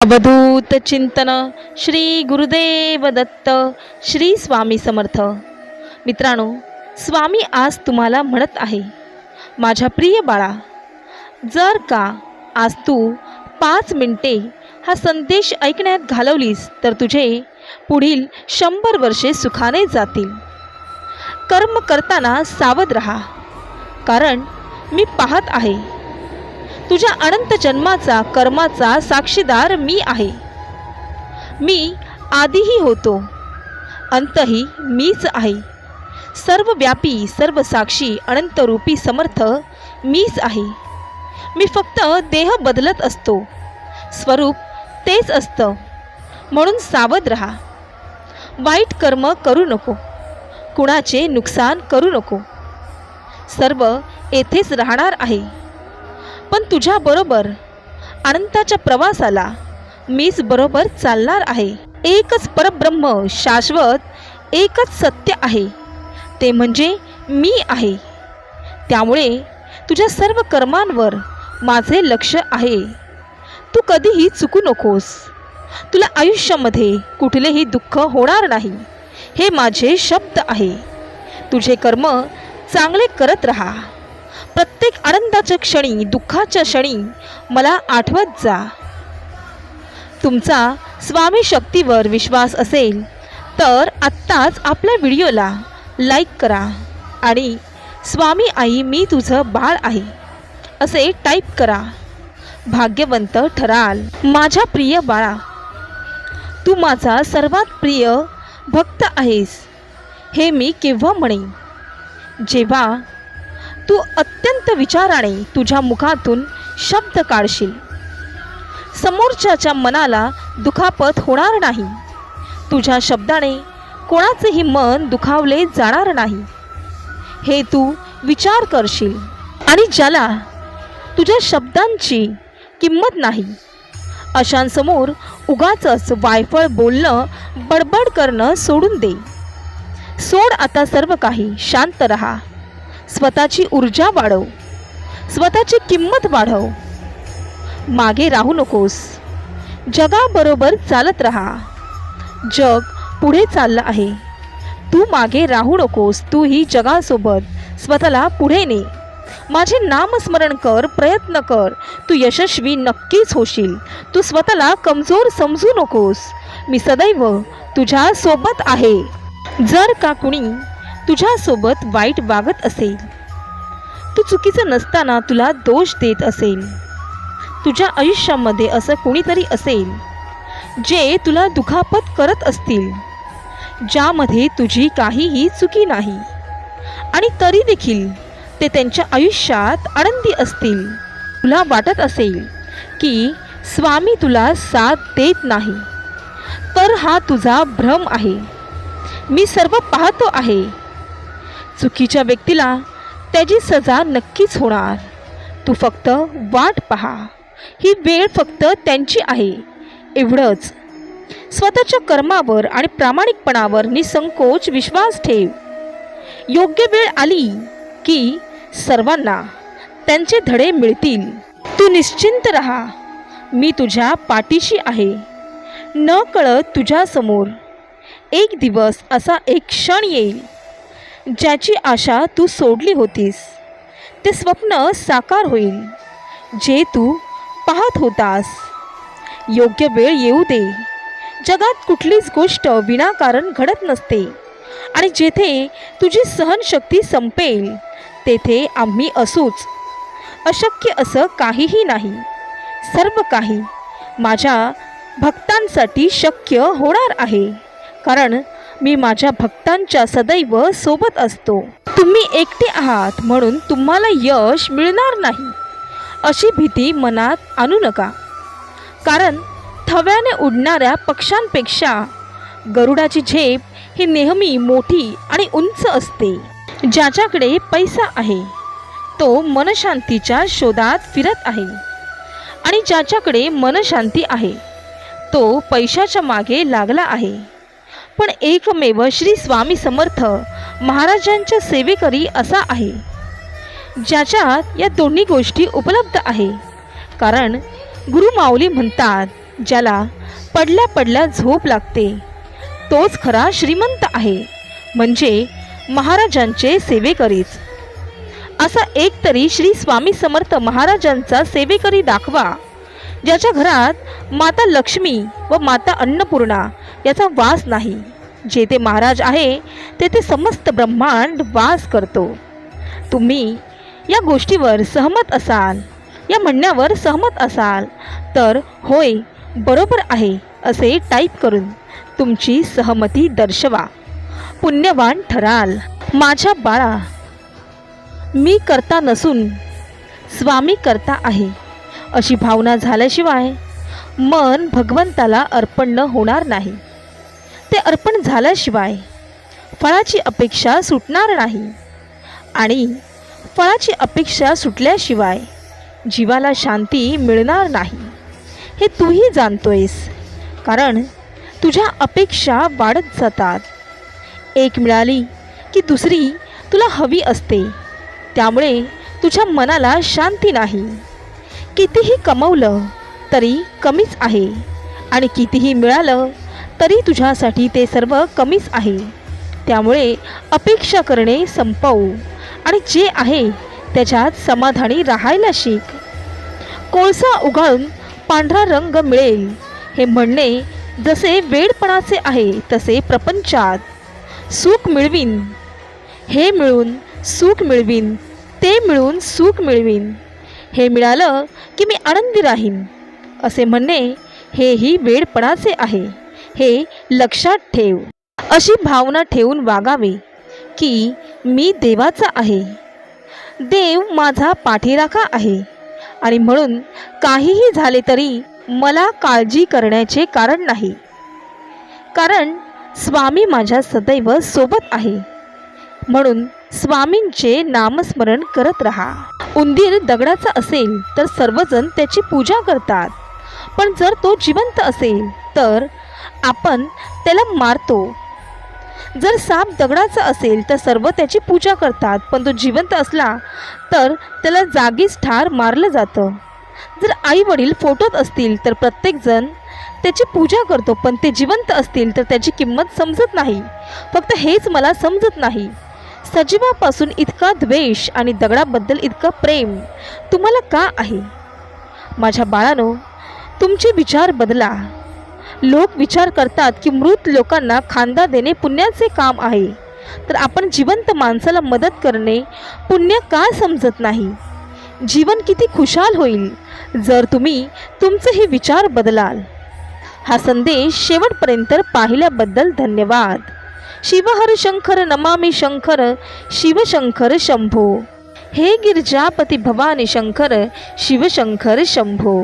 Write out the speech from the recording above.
अवधूत चिंतन श्री गुरुदेव दत्त श्री स्वामी समर्थ. मित्रांनो स्वामी आज तुम्हाला म्हणत आहे माझ्या प्रिय बाळा जर का आज तू पाच मिनिटे हा संदेश ऐकण्यात घालवलीस तर तुझे पुढील शंभर वर्षे सुखाने जातील. कर्म करताना सावध रहा कारण मी पाहत आहे तुझ्या अनंत जन्माचा कर्माचा साक्षीदार मी आहे. मी आधीही होतो. अंतही मीच आहे. सर्व व्यापी सर्व साक्षी अनंतरूपी समर्थ मीच आहे. मी फक्त देह बदलत असतो. स्वरूप तेच असतं. म्हणून सावध रहा. वाईट कर्म करू नको. कुणाचे नुकसान करू नको. सर्व येथेच राहणार आहे. पण तुझ्याबरोबर अनंताच्या प्रवासाला मीच बरोबर चालणार आहे. एकच परब्रह्म शाश्वत एकच सत्य आहे. ते म्हणजे मी आहे. त्यामुळे तुझ्या सर्व कर्मांवर माझे लक्ष आहे. तू कधीही चुकू नकोस. तुला आयुष्यामध्ये कुठलेही दुःख होणार नाही. हे माझे शब्द आहे. तुझे कर्म चांगले करत राहा. प्रत्येक आनंदाच्या क्षणी दुःखाच्या क्षणी मला आठवत जा. तुमचा स्वामी शक्तीवर विश्वास असेल तर आत्ताच आपल्या व्हिडिओला लाईक करा आणि स्वामी आई मी तुझं बाळ आहे असे टाईप करा. भाग्यवंत ठराल. माझ्या प्रिय बाळा तू माझा सर्वात प्रिय भक्त आहेस हे मी केव्हा म्हणेन? जेव्हा तू अत्यंत विचाराने तुझ्या मुखातून शब्द काढशील. समोरच्याच्या मनाला दुखापत होणार नाही. तुझ्या शब्दाने कोणाचेही मन दुखावले जाणार नाही. हे तू विचार करशील आणि ज्याला तुझ्या शब्दांची किंमत नाही. अशांसमोर उगाचच वायफळ बोलणं बडबड करणं सोडून दे. सोड आता सर्व काही. शांत रहा. स्वतःची ऊर्जा वाढव. स्वतःची किंमत वाढव. मागे राहू नकोस. जगाबरोबर चालत राहा. जग पुढे चाललं आहे. तू मागे राहू नकोस. तू ही जगासोबत स्वतःला पुढे ने. माझे नामस्मरण कर प्रयत्न कर. तू यशस्वी नक्कीच होशील. तू स्वतःला कमजोर समजू नकोस. मी सदैव तुझ्यासोबत आहे. जर का कुणी तुझ्यासोबत वाईट वागत असेल. तू चुकीचं नसताना तुला दोष देत असेल. तुझ्या आयुष्यामध्ये असं कुणीतरी असेल जे तुला दुखापत करत असतील ज्यामध्ये तुझी काहीही चुकी नाही. आणि तरी देखील ते त्यांच्या आयुष्यात आनंदी असतील. तुला वाटत असेल की स्वामी तुला साथ देत नाही तर हा तुझा भ्रम आहे. मी सर्व पाहतो आहे चुकीच्या व्यक्तीला त्याची सजा नक्कीच होणार. तू फक्त वाट पहा. ही वेळ फक्त त्यांची आहे. एवढंच. स्वतःच्या कर्मावर आणि प्रामाणिकपणावर निसंकोच विश्वास ठेव. योग्य वेळ आली की सर्वांना त्यांचे धडे मिळतील. तू निश्चिंत राहा. मी तुझ्या पाठीशी आहे. न कळत तुझ्यासमोर. एक दिवस असा एक क्षण येईल. ज्याची आशा तू सोडली होतीस ते स्वप्न साकार होईल जे तू पाहत होतास. योग्य वेळ येऊ दे. जगात कुठलीच गोष्ट विनाकारण घडत नसते. आणि जेथे तुझी सहनशक्ती संपेल तेथे आम्ही असूच. अशक्य असं काहीही नाही. सर्व काही माझ्या भक्तांसाठी शक्य होणार आहे. कारण मी माझ्या भक्तांच्या सदैव सोबत असतो. तुम्ही एकटे आहात म्हणून तुम्हाला यश मिळणार नाही. अशी भीती मनात आणू नका. कारण थव्याने उडणाऱ्या पक्ष्यांपेक्षा गरुडाची झेप ही नेहमी मोठी आणि उंच असते. ज्याच्याकडे पैसा आहे तो मनशांतीच्या शोधात फिरत आहे. आणि ज्याच्याकडे मनशांती आहे तो पैशाच्या मागे लागला आहे. पण एकमेव श्री स्वामी समर्थ महाराजांच्या सेवेकरी असा आहे. ज्याच्यात या दोन्ही गोष्टी उपलब्ध आहे. कारण गुरुमाऊली म्हणतात ज्याला पडल्या पडल्या झोप लागते तोच खरा श्रीमंत आहे म्हणजे महाराजांचे सेवेकरीच. असा एक तरी श्री स्वामी समर्थ महाराजांचा सेवेकरी दाखवा ज्याच्या घरात माता लक्ष्मी व माता अन्नपूर्णा याचा वास नाही. जेथे महाराज आहे तेथे समस्त ब्रह्मांड वास करतो. तुम्ही या गोष्टीवर सहमत असाल या म्हणण्यावर सहमत असाल तर होय बरोबर आहे असे टाईप करून तुमची सहमती दर्शवा. पुण्यवान ठराल. माझ्या बाळा मी करता नसून स्वामी करता आहे अशी भावना झाल्याशिवाय मन भगवंताला अर्पण होणार नाही. ते अर्पण झाल्याशिवाय फळाची अपेक्षा सुटणार नाही. आणि फळाची अपेक्षा सुटल्याशिवाय जीवाला शांती मिळणार नाही. हे तूही जाणतोयस कारण तुझ्या अपेक्षा वाढत जातात. एक मिळाली की दुसरी तुला हवी असते. त्यामुळे तुझ्या मनाला शांती नाही. कितीही कमवलं तरी कमीच आहे. आणि कितीही मिळालं तरी तुझ्यासाठी ते सर्व कमीच आहे. त्यामुळे अपेक्षा करणे संपवू. आणि जे आहे त्याच्यात समाधानी राहायला शिक. कोळसा उगाळून पांढरा रंग मिळेल. हे म्हणणे जसे वेडपणाचे आहे तसे प्रपंचात. सुख मिळवीन. हे मिळून सुख मिळवीन. ते मिळून सुख मिळवीन. हे मिळालं की मी आनंदी राहीन. असे म्हणणे हेही वेडपणाचे आहे. हे लक्षात ठेव. अशी भावना ठेवून वागावे की मी देवाचा आहे. देव माझा पाठीराखा आहे. आणि म्हणून काहीही झाले तरी मला काळजी करण्याचे कारण नाही. कारण स्वामी माझ्या सदैव सोबत आहे. म्हणून स्वामींचे नामस्मरण करत राहा. उंदीर दगडाचा असेल तर सर्वजण त्याची पूजा करतात. पण जर तो जिवंत असेल तर आपण त्याला मारतो. जर साप दगडाचा असेल तर सर्व त्याची पूजा करतात पण तो जिवंत असला तर त्याला जागीच ठार मारलं जातं. जर आई वडील फोटोत असतील तर प्रत्येकजण त्याची पूजा करतो पण ते जिवंत असतील तर त्याची किंमत समजत नाही. फक्त हेच मला समजत नाही. सजीवापासून इतका द्वेष आणि दगडाबद्दल इतका प्रेम तुम्हाला का आहे? माझ्या बाळानो तुमचे विचार बदला. लोक विचार करतात की मृत लोकांना खांदा देणे पुण्याचे काम आहे. तर आपण जिवंत माणसाला मदत करणे पुण्य का समजत नाही? जीवन किती खुशाल होईल जर तुम्ही तुमचे हे विचार बदलाल. हा संदेश शेवटपर्यंत पाहिल्याबद्दल धन्यवाद. शिवहर शंकर नमामि शंकर शिवशंकर शंभो. हे गिरजापती भवानी शंकर शिवशंकर शंभो.